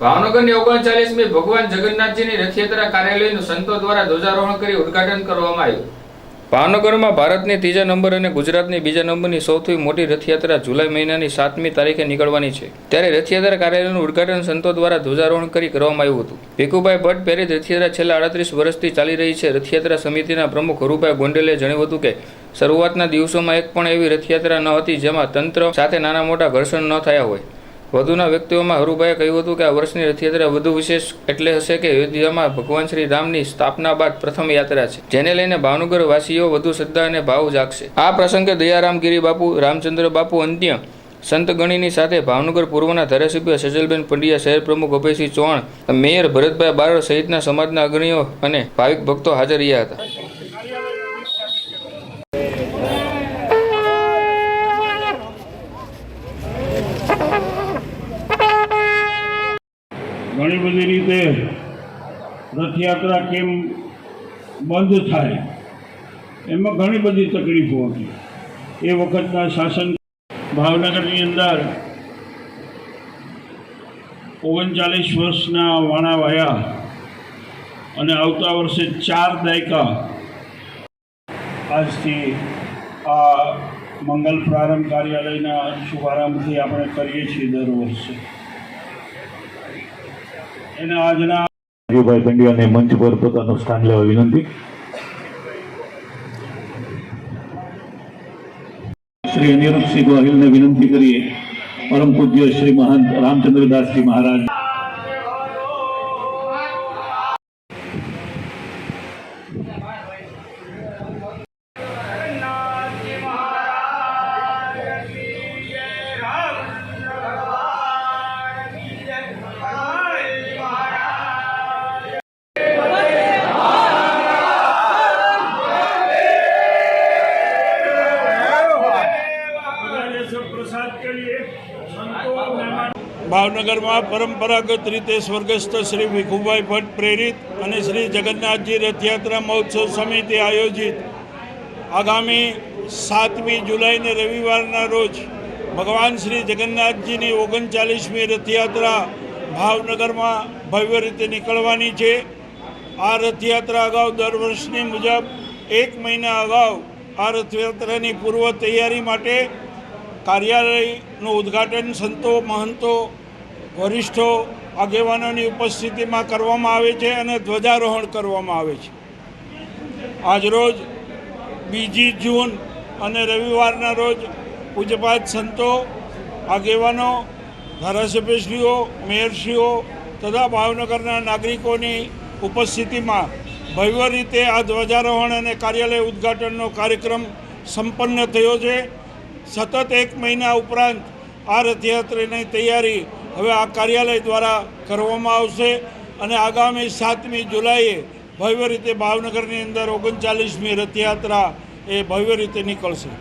ભાવનગરની ઓગણચાલીસમી ભગવાન જગન્નાથજીની રથયાત્રા કાર્યાલયનું સંતો દ્વારા ધ્વજારોહણ કરી ઉદ્ઘાટન કરવામાં આવ્યું. ભાવનગરમાં ભારતની ત્રીજા નંબર અને ગુજરાતની બીજા નંબરની સૌથી મોટી રથયાત્રા જુલાઈ મહિનાની સાતમી તારીખે નીકળવાની છે. ત્યારે રથયાત્રા કાર્યાલયનું ઉદ્ઘાટન સંતો દ્વારા ધ્વજારોહણ કરી કરવામાં આવ્યું હતું. ભીખુભાઈ ભટ્ટ પેરેજ રથયાત્રા છેલ્લા આડત્રીસ વર્ષથી ચાલી રહી છે. રથયાત્રા સમિતિના પ્રમુખ હરુભાઈ ગોંડલે જણાવ્યું હતું કે, શરૂઆતના દિવસોમાં એક પણ એવી રથયાત્રા ન હતી જેમાં તંત્ર સાથે નાના મોટા ઘર્ષણ ન થયા હોય. વધુના વ્યક્તિઓમાં હરુભાઈએ કહ્યું હતું કે આ વર્ષની રથયાત્રા વધુ વિશેષ એટલે હશે કે અયોધ્યામાં ભગવાન શ્રી રામની સ્થાપના બાદ પ્રથમ યાત્રા છે, જેને લઈને ભાવનગર વાસીઓ વધુ શ્રદ્ધા અને ભાવ જાગશે. આ પ્રસંગે દયારામ ગિરી બાપુ રામચંદ્ર બાપુ અન્ય સંત ગણીની સાથે ભાવનગર પૂર્વના ધારાસભ્ય સજલબેન પંડ્યા, શહેર પ્રમુખ અભયસિંહ ચૌહાણ, મેયર ભરતભાઈ બારડ સહિતના સમાજના અગ્રણીઓ અને ભાવિક ભક્તો હાજર રહ્યા હતા. ઘણી બધી રીતે રથયાત્રા કેમ બંધ થાય, એમાં ઘણી બધી તકલીફો હતી. એ વખતના શાસન ભાવનગરની અંદર ઓગણચાલીસ વર્ષના વાણા વાયા અને આવતા વર્ષે ચાર દાયકા આજથી આ મંગલ પ્રારંભ કાર્યાલયના શુભારંભથી આપણે કરીએ છીએ દર વર્ષે. એના આજના રાજુભાઈ પંડ્યાને મંચ પર પોતાનું સ્થાન લેવા વિનંતી. શ્રી અનિરુદ્ધસિંહ ગોહિલને વિનંતી કરીએ. પરમ પૂજ્ય શ્રી મહંત રામચંદ્રદાસજી મહારાજ. ભાવનગરમાં પરંપરાગત રીતે સ્વર્ગસ્થ શ્રી ભીખુભાઈ ભટ્ટ પ્રેરિત અને શ્રી જગન્નાથજી રથયાત્રા મહોત્સવ સમિતિ આયોજિત આગામી સાતમી જુલાઈને રવિવારના રોજ ભગવાન શ્રી જગન્નાથજીની ઓગણચાલીસમી રથયાત્રા ભાવનગરમાં ભવ્ય રીતે નીકળવાની છે. આ રથયાત્રા અગાઉ દર વર્ષની મુજબ એક મહિના અગાઉ આ રથયાત્રાની પૂર્વ તૈયારી માટે કાર્યાલયનું ઉદ્ઘાટન સંતો, મહંતો, વરિષ્ઠો, આગેવાનોની ઉપસ્થિતિમાં કરવામાં આવે છે અને ધ્વજારોહણ કરવામાં આવે છે. આજરોજ બીજી જૂન અને રવિવારના રોજ પૂજપાત સંતો, આગેવાનો, ધારાસભ્યશ્રીઓ, મેયરશ્રીઓ તથા ભાવનગરના નાગરિકોની ઉપસ્થિતિમાં ભવ્ય રીતે આ ધ્વજારોહણ અને કાર્યાલય ઉદ્ઘાટનનો કાર્યક્રમ સંપન્ન થયો છે. સતત એક મહિના ઉપરાંત આ રથયાત્રાની તૈયારી હવે આ કાર્યાલય દ્વારા કરવામાં આવશે અને આગામી સાતમી જુલાઈએ ભવ્ય રીતે ભાવનગરની અંદર ઓગણચાલીસમી રથયાત્રા એ ભવ્ય રીતે નીકળશે.